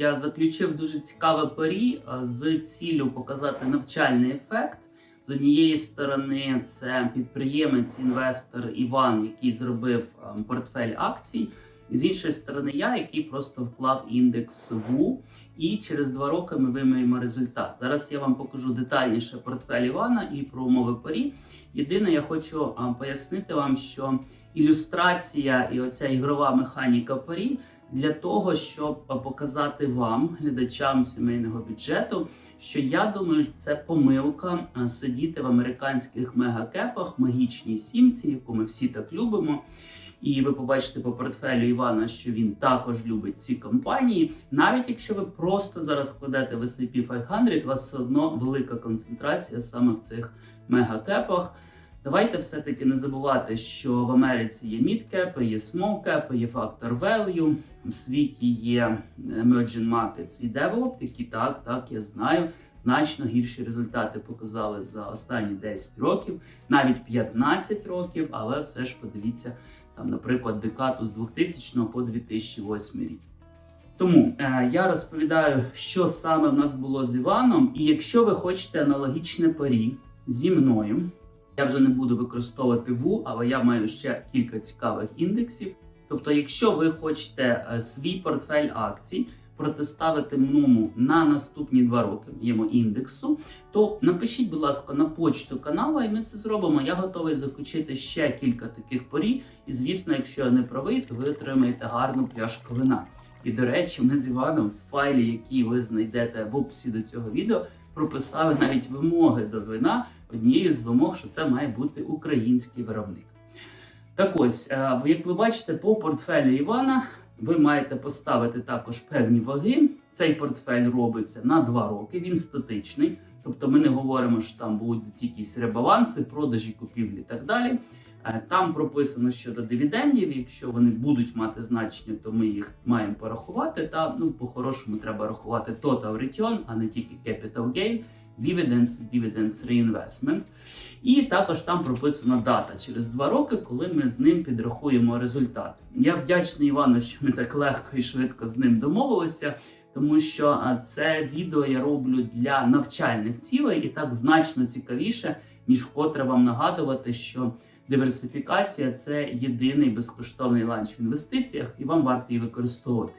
я заключив дуже цікаве парі з ціллю показати навчальний ефект. З однієї сторони, це підприємець, інвестор Іван, який зробив портфель акцій. З іншої сторони, я, який просто вклав індекс ВУ, і через два роки ми вимаємо результат. Зараз я вам покажу детальніше портфель Івана і про умови парі. Єдине, я хочу пояснити вам, що ілюстрація і оця ігрова механіка парі для того, щоб показати вам, глядачам сімейного бюджету, що я думаю, це помилка сидіти в американських мегакепах, магічній сімці, яку ми всі так любимо. І ви побачите по портфелю Івана, що він також любить ці компанії. Навіть якщо ви просто зараз складете в S&P 500, у вас все одно велика концентрація саме в цих мегакепах. Давайте все-таки не забувати, що в Америці є мідкепи, є смолкепи, є фактор value, в світі є emerging markets і developed, які так, так, я знаю, значно гірші результати показали за останні 10 років, навіть 15 років, але все ж подивіться там, наприклад, декату з 2000 по 2008 рік. Тому е, я розповідаю, що саме в нас було з Іваном. І якщо ви хочете аналогічне парі зі мною, я вже не буду використовувати ВУ, але я маю ще кілька цікавих індексів. Тобто, якщо ви хочете е, свій портфель акцій протиставити мному на наступні два роки моєму індексу, то напишіть, будь ласка, на почту каналу, і ми це зробимо. Я готовий заключити ще кілька таких порі. І звісно, якщо я не правий, то ви отримаєте гарну пляшку вина. І до речі, ми з Іваном в файлі, який ви знайдете в описі до цього відео, прописали навіть вимоги до вина. Однією з вимог, що це має бути український виробник. Так ось, е, як ви бачите, по портфелю Івана ви маєте поставити також певні ваги. Цей портфель робиться на 2 роки, він статичний. Тобто ми не говоримо, що там будуть якісь ребаланси, продажі, купівлі і так далі. Е, Там прописано щодо дивідендів. Якщо вони будуть мати значення, то ми їх маємо порахувати. Та ну по-хорошому треба рахувати total return, а не тільки capital gain, dividends, dividends reinvestment. І також там прописана дата через два роки, коли ми з ним підрахуємо результат. Я вдячний Івану, що ми так легко і швидко з ним домовилися. Тому що це відео я роблю для навчальних цілей і так значно цікавіше, ніж вкотре вам нагадувати, що диверсифікація це єдиний безкоштовний ланч в інвестиціях, і вам варто її використовувати.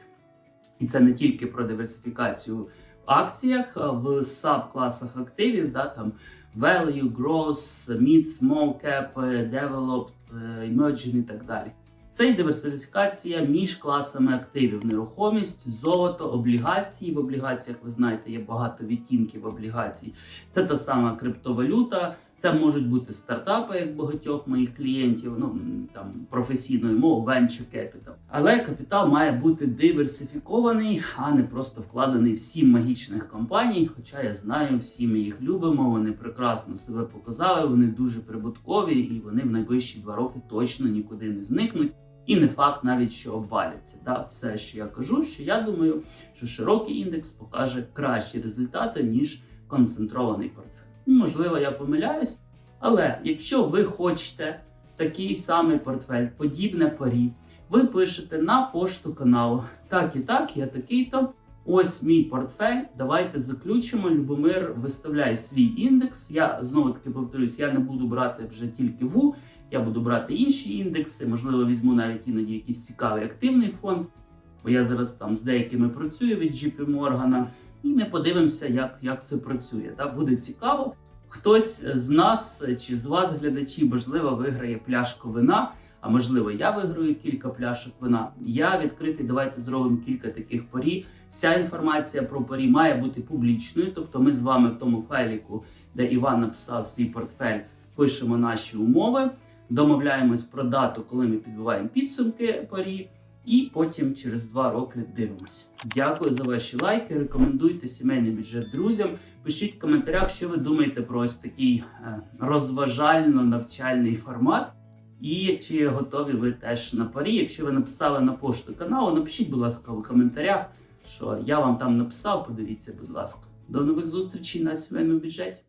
І це не тільки про диверсифікацію в акціях, в саб-класах активів, да, там value, growth, mid, small cap, developed, е, emerging і так далі. Це і диверсифікація між класами активів: нерухомість, золото, облігації. В облігаціях ви знаєте, є багато відтінків облігацій. Це та сама криптовалюта. Це можуть бути стартапи, як багатьох моїх клієнтів, ну там професійною мовою venture capital. Але капітал має бути диверсифікований, а не просто вкладений в сім магічних компаній. Хоча я знаю, всі ми їх любимо. Вони прекрасно себе показали, вони дуже прибуткові, і вони в найближчі два роки точно нікуди не зникнуть. І не факт навіть, що обваляться. Да? Все, що я кажу, що я думаю, що широкий індекс покаже кращі результати, ніж концентрований портфель. Ну, Можливо, я помиляюсь, але якщо ви хочете такий самий портфель, подібне парі, ви пишете на пошту каналу. Так і так, я такий-то. Ось мій портфель. Давайте заключимо. Любомир виставляє свій індекс. Я знову таки повторюсь, я не буду брати вже тільки ВУ, я буду брати інші індекси. Можливо, візьму навіть іноді якийсь цікавий активний фонд. Бо я зараз там з деякими працюю від JP Morgan. І ми подивимося, як, як це працює. Так? Буде цікаво. Хтось з нас чи з вас, глядачі, можливо, виграє пляшку вина. А можливо, я виграю кілька пляшок вина. Я відкритий. Давайте зробимо кілька таких порі. Вся інформація про порі має бути публічною. Тобто, ми з вами в тому файліку, де Іван написав свій портфель, пишемо наші умови, домовляємось про дату, коли ми підбиваємо підсумки порі. І потім через два роки дивимося. Дякую за ваші лайки. Рекомендуйте сімейний бюджет друзям. Пишіть в коментарях, що ви думаєте про ось такий е, розважально-навчальний формат. І чи готові ви теж на парі? Якщо ви написали на пошту каналу, напишіть, будь ласка, в коментарях, що я вам там написав. Подивіться, будь ласка. До нових зустрічей на сімейному бюджеті.